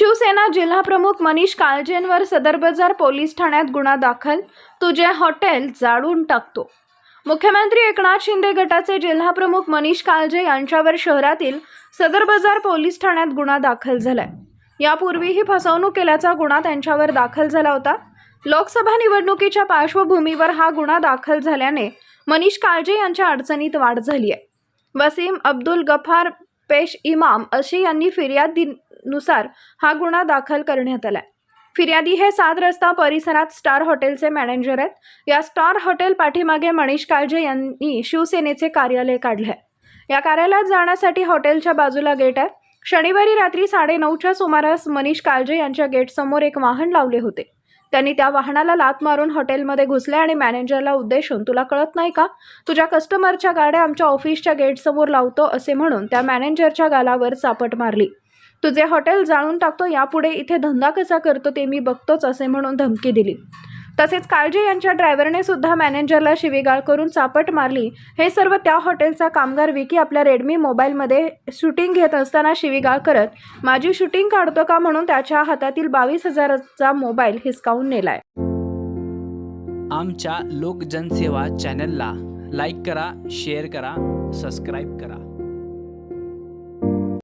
शिवसेना जिल्हाप्रमुख मनीष काळजेंवर सदर बाजार पोलीस ठाण्यात गुन्हा दाखल. तुझे हॉटेल जाळून टाकतो. मुख्यमंत्री एकनाथ शिंदे गटाचे जिल्हाप्रमुख मनीष काळजे यांच्यावर शहरातील सदर बाजार पोलीस ठाण्यात गुन्हा दाखल झालाय. यापूर्वीही फसवणूक केल्याचा गुन्हा त्यांच्यावर दाखल झाला होता. लोकसभा निवडणुकीच्या पार्श्वभूमीवर हा गुन्हा दाखल झाल्याने मनीष काळजे यांच्या अडचणीत वाढ झाली आहे वसीम अब्दुल गफार पेश इमाम अशी यांनी नुसार हा गुन्हा दाखल करण्यात आलाय. फिर्यादी हे सात रस्ता परिसरात स्टार हॉटेलचे मॅनेजर आहेत. या स्टार हॉटेल पाठीमागे मनीष काळजे यांनी शिवसेनेचे कार्यालय काढले आहे या कार्यालयात जाण्यासाठी हॉटेलच्या बाजूला गेट आहे. शनिवारी रात्री साडेनऊच्या सुमारास मनीष काळजे यांच्या गेटसमोर एक वाहन लावले होते. त्यांनी त्या वाहनाला लात मारून हॉटेलमध्ये घुसले आणि मॅनेजरला उद्देशून तुला कळत नाही का? तुझ्या कस्टमरच्या गाड्या आमच्या ऑफिसच्या गेटसमोर लावतो असे म्हणून त्या मॅनेजरच्या गालावर चापट मारली. तुझे हॉटेल जाळून टाकतो यापुढे इथे धंदा कसा करतो ते मी बघतोच असे म्हणून धमकी दिली. तसेच काळजे यांच्या ड्रायव्हरने सुद्धा मॅनेजरला शिवीगाळ करून चापट मारली. हे सर्व त्या हॉटेलचा कामगार विकी आपल्या रेडमी मोबाईलमध्ये शूटिंग घेत असताना शिवीगाळ करत माझी शूटिंग काढतो का? म्हणून त्याच्या हातातील बावीस हजाराचा मोबाईल हिसकावून नेलाय. आमच्या लोकजनसेवा चॅनलला लाईक करा शेअर करा सबस्क्राईब करा.